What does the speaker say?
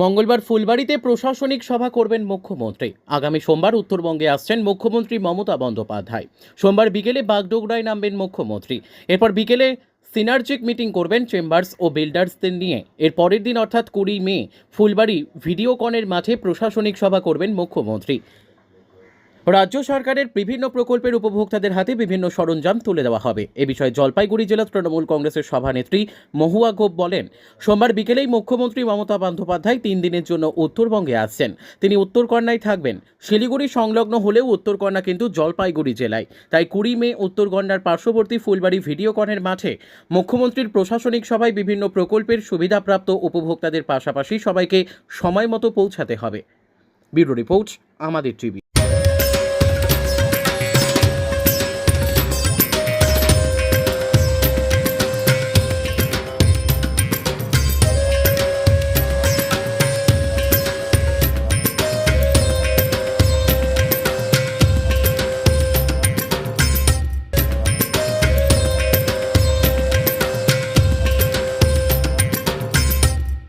মঙ্গলবার ফুলবাড়িতে প্রশাসনিক সভা করবেন মুখ্যমন্ত্রী। আগামী সোমবার উত্তরবঙ্গে আসছেন মুখ্যমন্ত্রী মমতা বন্দ্যোপাধ্যায়। সোমবার বিকেলে বাগডোগরায় নামবেন মুখ্যমন্ত্রী। এরপর বিকেলে সিনার্জিক মিটিং করবেন চেম্বার্স ও বিল্ডার্সদের নিয়ে। এর পরের দিন অর্থাৎ কুড়ি মে ফুলবাড়ি ভিডিওকনের মাঠে প্রশাসনিক সভা করবেন মুখ্যমন্ত্রী। রাজ্য সরকারের বিভিন্ন প্রকল্পের উপভোক্তাদের হাতে বিভিন্ন সরঞ্জাম তুলে দেওয়া হবে। এ বিষয়ে জলপাইগুড়ি জেলা তৃণমূল কংগ্রেসের সভানেত্রী মহুয়া গোপ বলেন, সোমবার বিকেলেই মুখ্যমন্ত্রী মমতা বন্দ্যোপাধ্যায় তিন দিনের জন্য উত্তরবঙ্গে আসছেন। তিনি উত্তরকন্যায় থাকবেন। শিলিগুড়ি সংলগ্ন হলেও উত্তরকন্যা কিন্তু জলপাইগুড়ি জেলায়। তাই কুড়ি মে উত্তরকন্যার পার্শ্ববর্তী ফুলবাড়ি ভিডিওকনের মাঠে মুখ্যমন্ত্রীর প্রশাসনিক সভায় বিভিন্ন প্রকল্পের সুবিধাপ্রাপ্ত উপভোক্তাদের পাশাপাশি সবাইকে সময় মতো পৌঁছাতে হবে। ব্যুরো রিপোর্ট, আমাদের টিভি।